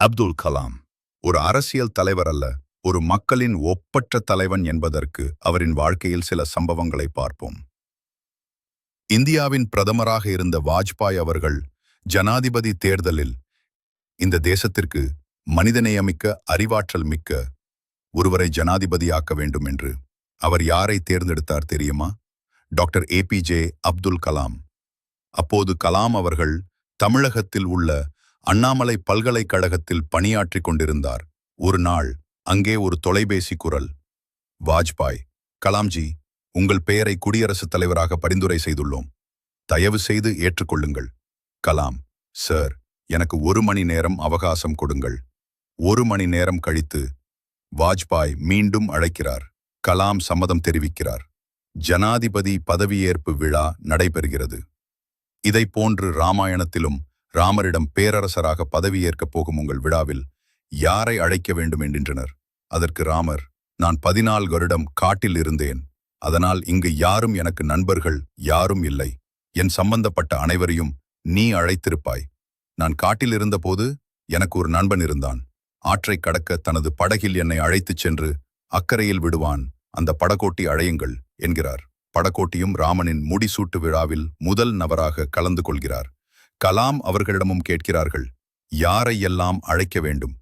அப்துல் கலாம் ஒரு அரசியல் தலைவர் அல்ல ஒரு மக்களின் ஒப்பற்ற தலைவன் என்பதற்கு அவரின் வாழ்க்கையில் சில சம்பவங்களை பார்ப்போம். இந்தியாவின் பிரதமராக இருந்த வாஜ்பாய் அவர்கள் ஜனாதிபதி தேர்தலில் இந்த தேசத்திற்கு மனிதநேயமிக்க அறிவாற்றல் மிக்க ஒருவரை ஜனாதிபதியாக்க வேண்டும் என்று அவர் யாரை தேர்ந்தெடுத்தார் தெரியுமா? Doctor A P J Abdul Kalam. அப்போது கலாம் அவர்கள் தமிழகத்தில் உள்ள அண்ணாமலை பல்கலைக்கழகத்தில் பணியாற்றிக் கொண்டிருந்தார். ஒரு நாள் அங்கே ஒரு தொலைபேசி குரல். வாஜ்பாய் கலாம்ஜி உங்கள் பெயரை குடியரசுத் தலைவராக பரிந்துரை செய்துள்ளோம். தயவு செய்து ஏற்றுக்கொள்ளுங்கள். கலாம் சார் எனக்கு ஒரு மணி நேரம் அவகாசம் கொடுங்கள். ஒரு மணி நேரம் கழித்து வாஜ்பாய் மீண்டும் அழைக்கிறார். கலாம் சம்மதம் தெரிவிக்கிறார். ஜனாதிபதி பதவியேற்பு விழா நடைபெறுகிறது. இதைப் போன்று ராமாயணத்திலும் ராமரிடம் பேரரசராக பதவியேற்கப் போகும் உங்கள் விழாவில் யாரை அழைக்க வேண்டும் என்கின்றனர் அதற்கு ராமர் நான் பதினாலு வருடம் காட்டில் இருந்தேன். அதனால் இங்கு யாரும் எனக்கு நண்பர்கள் யாரும் இல்லை. என் சம்பந்தப்பட்ட அனைவரையும் நீ அழைத்திருப்பாய். நான் காட்டில் இருந்தபோது எனக்கு ஒரு நண்பன் இருந்தான். ஆற்றைக் கடக்க தனது படகில் என்னை அழைத்துச் சென்று அக்கறையில் விடுவான். அந்த படகோட்டி அழையுங்கள் என்கிறார். படகோட்டியும் ராமனின் முடிசூட்டு விழாவில் முதல் நபராக கலந்து கொள்கிறார். கலாம் அவர்களிடமும் கேட்கிறார்கள் யாரை எல்லாம் அழைக்க வேண்டும்?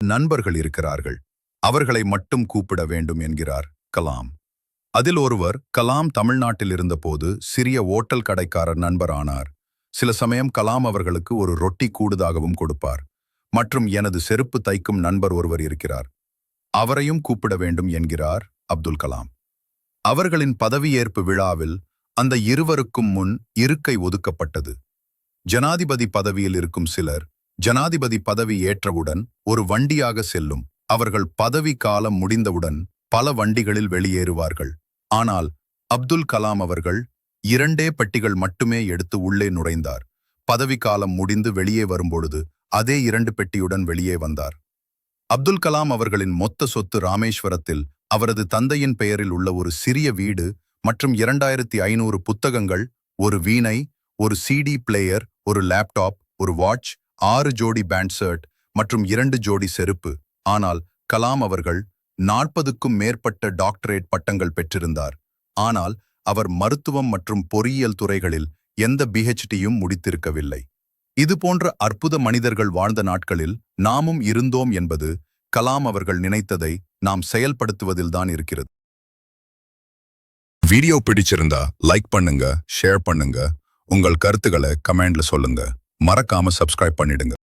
நண்பர்கள் இருக்கிறார்கள் அவர்களை மட்டும் கூப்பிட வேண்டும் என்கிறார் கலாம். அதில் ஒருவர் கலாம் தமிழ்நாட்டில் இருந்தபோது சிறிய ஓட்டல் கடைக்காரர் நண்பர் ஆனார் சில சமயம் கலாம் அவர்களுக்கு ஒரு ரொட்டி கூடுதாகவும் கொடுப்பார். மற்றும் எனது செருப்பு தைக்கும் நண்பர் ஒருவர் இருக்கிறார். அவரையும் கூப்பிட வேண்டும் என்கிறார் அப்துல் கலாம். அவர்களின் பதவியேற்பு விழாவில் அந்த இருவருக்கும் முன் இருக்கை ஒதுக்கப்பட்டது. ஜனாதிபதி பதவியில் இருக்கும் சிலர் ஜனாதிபதி பதவி ஏற்றவுடன் ஒரு வண்டியாக செல்லும். அவர்கள் பதவி காலம் முடிந்தவுடன் பல வண்டிகளில் வெளியேறுவார்கள். ஆனால் அப்துல் கலாம் அவர்கள் இரண்டே பெட்டிகள் மட்டுமே எடுத்து உள்ளே நுழைந்தார். பதவி காலம் முடிந்து வெளியே வரும்பொழுது அதே இரண்டு பெட்டியுடன் வெளியே வந்தார். அப்துல் கலாம் அவர்களின் மொத்த சொத்து ராமேஸ்வரத்தில் அவரது தந்தையின் பெயரில் உள்ள ஒரு சிறிய வீடு மற்றும் இரண்டாயிரத்தி ஐநூறு புத்தகங்கள் ஒரு வீணை ஒரு சிடி பிளேயர் ஒரு லேப்டாப் ஒரு வாட்ச் ஆறு ஜோடி பேண்ட் ஷர்ட் மற்றும் இரண்டு ஜோடி செருப்பு. ஆனால் கலாம் அவர்கள் நாற்பதுக்கும் மேற்பட்ட டாக்டரேட் பட்டங்கள் பெற்றிருந்தார். ஆனால் அவர் மருத்துவம் மற்றும் பொறியியல் துறைகளில் எந்த பிஹெச்டியும் முடித்திருக்கவில்லை. இதுபோன்ற அற்புத மனிதர்கள் வாழ்ந்த நாட்களில் நாமும் இருந்தோம் என்பது கலாம் அவர்கள் நினைத்ததை நாம் செயல்படுத்துவதில்தான் இருக்கிறது. வீடியோ பிடிச்சிருந்தா லைக் பண்ணுங்க ஷேர் பண்ணுங்க. உங்கள் கருத்துக்களை கமெண்ட்ல சொல்லுங்க. மறக்காம சப்ஸ்கிரைப் பண்ணிடுங்க.